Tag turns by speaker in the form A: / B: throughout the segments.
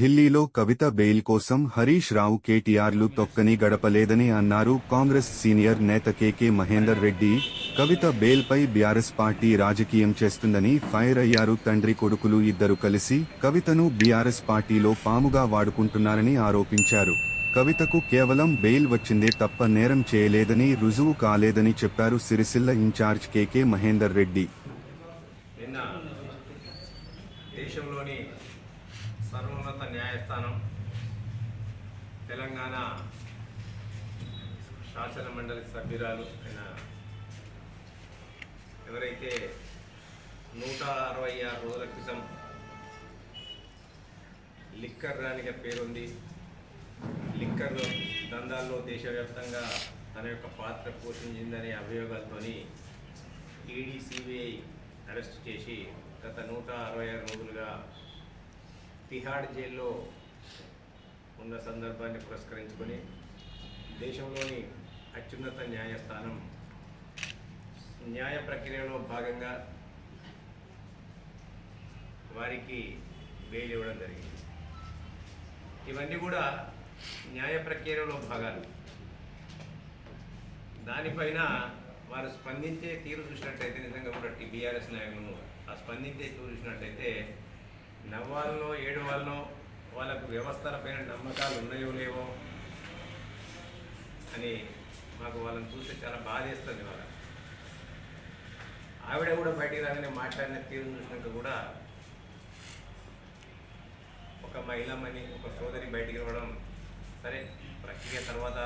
A: ఢిల్లీలో కవిత బెయిల్ కోసం హరీష్ రావు కేటీఆర్లు తొక్కని గడపలేదని అన్నారు కాంగ్రెస్ సీనియర్ నేత కేకే మహేందర్ రెడ్డి. కవిత బెయిల్పై బీఆర్ఎస్ పార్టీ రాజకీయం చేస్తుందని ఫైర్ అయ్యారు తండ్రి కొడుకులు ఇద్దరు కలిసి. కవితను బీఆర్ఎస్ పార్టీలో పాముగా వాడుకుంటున్నారని ఆరోపించారు. కవితకు కేవలం బెయిల్ వచ్చిందే తప్ప నేరం చేయలేదని రుజువు కాలేదని చెప్పారు సిరిసిల్ల ఇన్ఛార్జ్ కేకే మహేందర్ రెడ్డి.
B: న్యాయస్థానం తెలంగాణ శాసన మండలి సభ్యురాలు అయిన ఎవరైతే నూట అరవై ఆరు రోజుల క్రితం లిక్కర్ రాణిగా పేరుంది లిక్కర్ దందాల్లో దేశవ్యాప్తంగా తన యొక్క పాత్ర పోషించిందనే అభియోగాలతోని ఈడీ సిబిఐ అరెస్ట్ చేసి గత నూట అరవై ఆరు రోజులుగా తిహాడ్ జైల్లో ఉన్న సందర్భాన్ని పురస్కరించుకొని దేశంలోని అత్యున్నత న్యాయస్థానం న్యాయ ప్రక్రియలో భాగంగా వారికి బెయిల్ ఇవ్వడం జరిగింది. ఇవన్నీ కూడా న్యాయ ప్రక్రియలో భాగాలు. దానిపైన వారు స్పందించే తీరు చూసినట్టయితే నిజంగా కూడా బీఆర్ఎస్ నాయకులను ఆ స్పందించే తీరు చూసినట్టయితే నవ్వాలనో ఏడు వాళ్ళనో వాళ్ళకు వ్యవస్థలపైన నమ్మకాలు ఉన్నాయో లేవో అని మాకు వాళ్ళని చూస్తే చాలా బాధేస్తుంది వాళ్ళ ఆవిడ కూడా బయటికి రాగానే మాట్లాడిన తీరు చూసినాక కూడా ఒక మహిళమని ఒక సోదరి బయటికి రావడం సరే ప్రక్రియ తర్వాత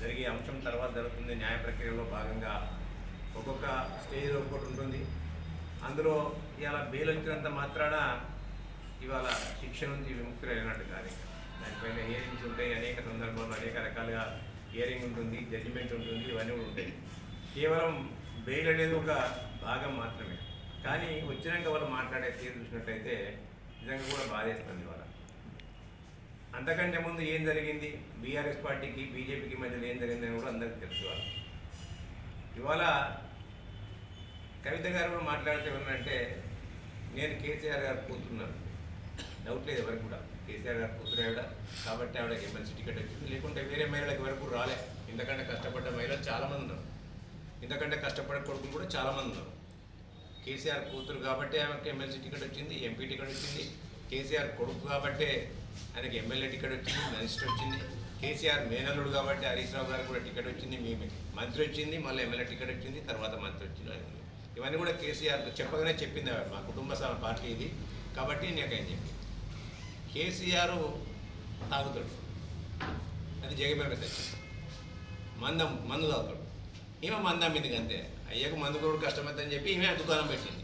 B: జరిగే అంశం తర్వాత జరుగుతుంది న్యాయ ప్రక్రియలో భాగంగా ఒక్కొక్క స్టేజ్ ఒక్కొక్కటి ఉంటుంది. అందులో ఇలా బెయిల్ వచ్చినంత మాత్రాన ఇవాళ శిక్ష నుంచి విముక్తులైనట్టు కానీ దానిపైన హియరింగ్స్ ఉంటాయి అనేక సందర్భాల్లో అనేక రకాలుగా హియరింగ్ ఉంటుంది జడ్జిమెంట్ ఉంటుంది ఇవన్నీ కూడా ఉంటాయి. కేవలం బెయిల్ అనేది ఒక భాగం మాత్రమే. కానీ వచ్చినాక వాళ్ళు మాట్లాడే తీరు చూసినట్టయితే నిజంగా కూడా బాధేస్తుంది ఇవాళ. అంతకంటే ముందు ఏం జరిగింది? బీఆర్ఎస్ పార్టీకి బీజేపీకి మధ్యలో ఏం జరిగిందని కూడా అందరికీ తెలుసు ఇవాళ. ఇవాళ కవిత గారు కూడా మాట్లాడితే ఏమన్నంటే నేను కేసీఆర్ గారు కూతున్నాను డౌట్ లేదు ఎవరు కూడా. కేసీఆర్ గారు కూతురు ఆవిడ కాబట్టి ఆవిడకి ఎమ్మెల్సీ టికెట్ వచ్చింది. లేకుంటే వేరే మహిళలకు వరకు రాలే. ఇంతకంటే కష్టపడ్డ మహిళలు చాలామంది ఉన్నారు. ఇంతకంటే కష్టపడే కొడుకులు కూడా చాలామంది ఉన్నారు. కేసీఆర్ కూతురు కాబట్టి ఆమెకు ఎమ్మెల్సీ టికెట్ వచ్చింది ఎంపీ టికెట్ వచ్చింది. కేసీఆర్ కొడుకు కాబట్టే ఆయనకి ఎమ్మెల్యే టికెట్ వచ్చింది మినిస్టర్ వచ్చింది. కేసీఆర్ మేనల్లుడు కాబట్టి హరీష్ రావు గారికి కూడా టికెట్ వచ్చింది మీ మంత్రి వచ్చింది మళ్ళీ ఎమ్మెల్యే టికెట్ వచ్చింది తర్వాత మంత్రి వచ్చింది ఇవన్నీ కూడా కేసీఆర్ చెప్పగానే చెప్పింది మా కుటుంబ సభ పార్టీ ఇది. కాబట్టి నాకేం చెప్పింది కేసీఆర్ తాగుతాడు. అది జగన్ మందం మందు తాగుతాడు. ఈమె మందం మీదకి అంతే అయ్యకు మందు కూడా కష్టమవుతుందని చెప్పి ఈమె దుకాణం పెట్టింది.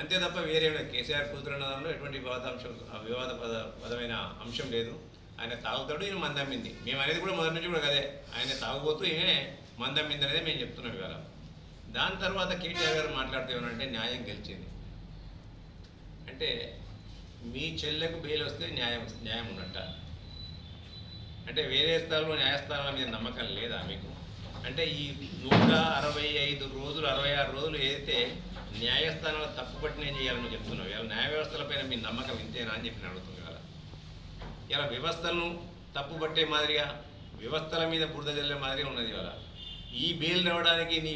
B: అంతే తప్ప వేరే కేసీఆర్ కూతురు అన్న దానిలో ఎటువంటి వివాదాంశం వివాద పద పదమైన అంశం లేదు. ఆయన తాగుతాడు ఈయన మందమ్మింది మేము అనేది కూడా మొదటి నుంచి కూడా కదే ఆయన తాగుబోతూ ఈమె మందమ్మింది అనేది మేము చెప్తున్నాం ఇవాళ. దాని తర్వాత కేటీఆర్ గారు మాట్లాడుతూ ఏమనంటే న్యాయం గెలిచింది. అంటే మీ చెల్లెకు బెయిల్ వస్తే న్యాయం న్యాయం ఉన్నట్ట అంటే వేరే స్థలంలో న్యాయస్థానాల మీద నమ్మకం లేదా మీకు? అంటే ఈ నూట అరవై ఐదు రోజులు అరవై ఆరు రోజులు ఏదైతే న్యాయస్థానాలు నేను చేయాలని చెప్తున్నావు ఇలా న్యాయ వ్యవస్థలపైన మీ నమ్మకం ఇంతేనా అని చెప్పి నేను అడుగుతుంది కదా ఇలా వ్యవస్థలను తప్పుపట్టే మాదిరిగా వ్యవస్థల మీద బురద జల్లే మాదిరిగా ఉన్నది ఇవాళ. ఈ బెయిల్ రావడానికి నీ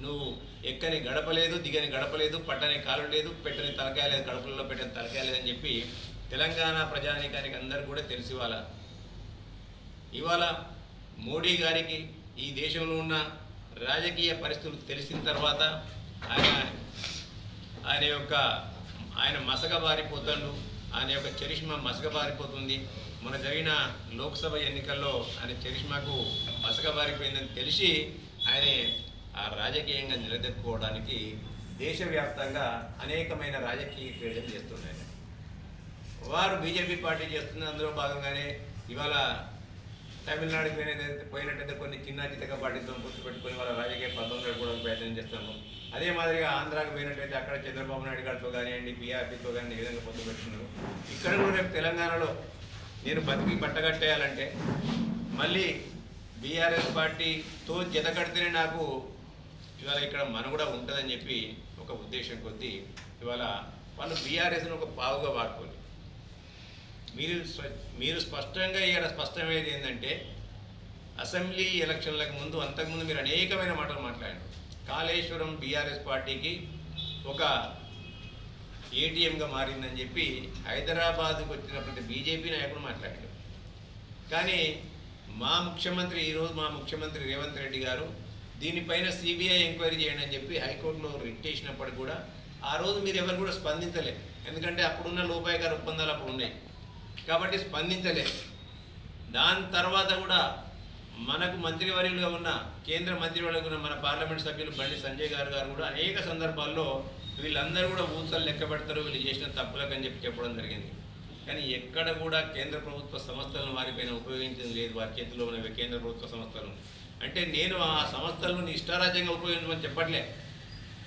B: నువ్వు ఎక్కని గడపలేదు దిగని గడపలేదు పట్టని కాలు లేదు పెట్టని తలకాయ లేదు గడపలలో పెట్టని తలకాయ లేదని చెప్పి తెలంగాణ ప్రజానీకానికి అందరు కూడా తెలిసి ఇవాళ. ఇవాళ మోడీ గారికి ఈ దేశంలో ఉన్న రాజకీయ పరిస్థితులు తెలిసిన తర్వాత ఆయన ఆయన యొక్క ఆయన మసకబారిపోతాడు ఆయన యొక్క చరిష్మా మసకబారిపోతుంది. మన జరిగిన లోక్సభ ఎన్నికల్లో ఆయన చరిష్మాకు మసకబారిపోయిందని తెలిసి ఆయన ఆ రాజకీయంగా నిలదొక్కుకోవడానికి దేశవ్యాప్తంగా అనేకమైన రాజకీయ క్రీడలు చేస్తున్నాయి వారు బీజేపీ పార్టీ చేస్తున్న అందులో భాగంగానే ఇవాళ తమిళనాడుకి పోయినట్టయితే పోయినట్టయితే కొన్ని చిన్న చితక పార్టీతో గుర్తుపెట్టుకుని వాళ్ళ రాజకీయ పదం గడపడానికి ప్రయత్నం చేస్తాము. అదే మాదిరిగా ఆంధ్రాకి పోయినట్టయితే అక్కడ చంద్రబాబు నాయుడు గారితో కానివ్వండి బీఆర్పీతో కానీ ఏ విధంగా పొత్తు పెట్టుకున్నారు. ఇక్కడ కూడా రేపు తెలంగాణలో నేను బతికి బట్టగట్టేయాలంటే మళ్ళీ బీఆర్ఎస్ పార్టీతో జతకడితేనే నాకు ఇవాళ ఇక్కడ మనుగడ ఉంటుందని చెప్పి ఒక ఉద్దేశం కొద్దీ ఇవాళ వాళ్ళు బీఆర్ఎస్ను ఒక పావుగా వాడుకోండి. మీరు మీరు స్పష్టంగా ఇక్కడ స్పష్టమయ్యేది ఏంటంటే అసెంబ్లీ ఎలక్షన్లకు ముందు అంతకుముందు మీరు అనేకమైన మాటలు మాట్లాడారు కాళేశ్వరం బీఆర్ఎస్ పార్టీకి ఒక ఏటీఎంగా మారిందని చెప్పి హైదరాబాద్కు వచ్చిన బీజేపీ నాయకుడు మాట్లాడాడు. కానీ మా ముఖ్యమంత్రి ఈరోజు మా ముఖ్యమంత్రి రేవంత్ రెడ్డి గారు దీనిపైన సిబిఐ ఎంక్వైరీ చేయండి అని చెప్పి హైకోర్టులో రిట్ చేసినప్పటికి కూడా ఆ రోజు మీరు ఎవరు కూడా స్పందించలే. ఎందుకంటే అప్పుడున్న లోపాయకార ఒప్పందాలు అప్పుడు ఉన్నాయి. కాబట్టి స్పందించలే. దాని తర్వాత కూడా మనకు మంత్రివర్యులుగా ఉన్న కేంద్ర మంత్రివర్యులుగా ఉన్న మన పార్లమెంట్ సభ్యులు బండి సంజయ్ గారు గారు కూడా అనేక సందర్భాల్లో వీళ్ళందరూ కూడా ఊసలు లెక్క పెడతారు వీళ్ళు చేసిన తప్పులకు అని చెప్పి చెప్పడం జరిగింది. కానీ ఎక్కడ కూడా కేంద్ర ప్రభుత్వ సంస్థలను వారిపైన ఉపయోగించడం లేదు. వారి చేతిలో ఉన్న కేంద్ర ప్రభుత్వ సంస్థలు. అంటే నేను ఆ సంస్థలను ఇష్టారాజ్యంగా ఉపయోగించమని చెప్పట్లే.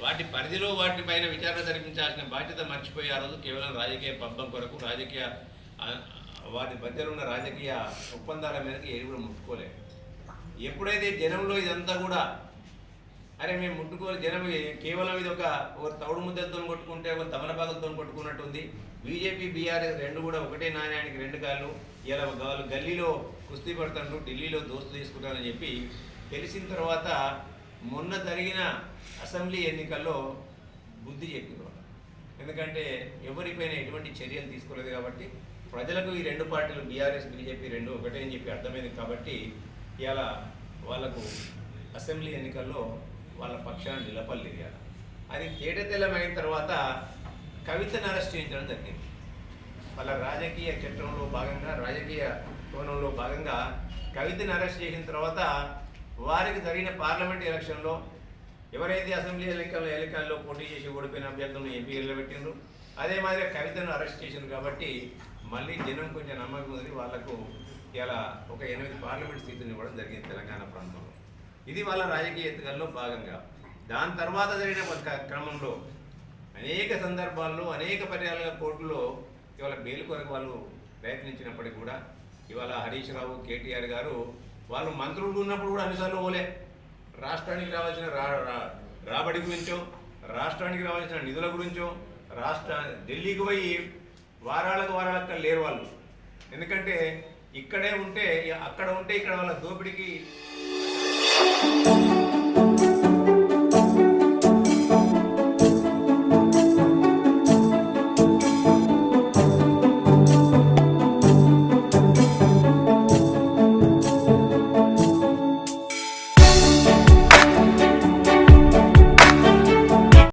B: వాటి పరిధిలో వాటి పైన విచారణ జరిపించాల్సిన బాధ్యత మర్చిపోయి ఆ రోజు కేవలం రాజకీయ పబ్బం కొరకు రాజకీయ వాటి మధ్యలో ఉన్న రాజకీయ ఒప్పందాల మీదకి ఏది కూడా ముట్టుకోలేదు. ఎప్పుడైతే జనంలో ఇదంతా కూడా అరే మేము ముట్టుకోవాలి. జనం కేవలం ఇది ఒక ఒక తౌడు ముద్దలతో కొట్టుకుంటే ఒక తమలపాకులతో కొట్టుకున్నట్టుంది. బీజేపీ బీఆర్ఎస్ రెండు కూడా ఒకటే నాణ్యానికి రెండు కాళ్ళు. ఇలా వాళ్ళు గల్లీలో కుస్తీ పడతాడు ఢిల్లీలో దోస్తు తీసుకుంటారని చెప్పి తెలిసిన తర్వాత మొన్న జరిగిన అసెంబ్లీ ఎన్నికల్లో బుద్ధి చెప్పింది వాళ్ళు. ఎందుకంటే ఎవరిపైన ఎటువంటి చర్యలు తీసుకోలేదు కాబట్టి ప్రజలకు ఈ రెండు పార్టీలు బీఆర్ఎస్ బీజేపీ రెండు ఒకటే అని చెప్పి అర్థమైంది కాబట్టి ఇవాళ వాళ్ళకు అసెంబ్లీ ఎన్నికల్లో వాళ్ళ పక్షాన్ని నిలపలేదు అది తేటతెల్లమైన తర్వాత కవితను అరెస్ట్ చేయించడం జరిగింది. వాళ్ళ రాజకీయ చట్టంలో భాగంగా రాజకీయ కోణంలో భాగంగా కవితను అరెస్ట్ చేసిన తర్వాత వారికి జరిగిన పార్లమెంట్ ఎలక్షన్లో ఎవరైతే అసెంబ్లీ ఎన్నికల్లో ఎన్నికల్లో పోటీ చేసి ఓడిపోయిన అభ్యర్థులను ఎంపీ పెట్టిండ్రు. అదే మాదిరిగా కవితను అరెస్ట్ చేసిండ్రు కాబట్టి మళ్ళీ జనం కొంచెం నమ్మకం ఉంది. వాళ్ళకు ఇలా ఒక ఎనిమిది పార్లమెంట్ సీట్లు ఇవ్వడం జరిగింది తెలంగాణ ప్రాంతంలో. ఇది వాళ్ళ రాజకీయ ఎత్తుగల్లో భాగంగా. దాని తర్వాత జరిగిన క్రమంలో అనేక సందర్భాల్లో అనేక పర్యాలుగా కోర్టులో ఇవాళ బెయిల్ కొరకు వాళ్ళు ప్రయత్నించినప్పటికీ కూడా ఇవాళ హరీష్ రావు కేటీఆర్ గారు వాళ్ళు మంత్రులు ఉన్నప్పుడు కూడా అన్నిసార్లు పోలే. రాష్ట్రానికి రావాల్సిన రా రా- రాబడి గురించో రాష్ట్రానికి రావాల్సిన నిధుల గురించో రాష్ట్ర ఢిల్లీకి పోయి వారాలకు వారాలకు లేరు వాళ్ళు. ఎందుకంటే ఇక్కడే ఉంటే అక్కడ ఉంటే ఇక్కడ వాళ్ళ దోపిడీకి Thank you.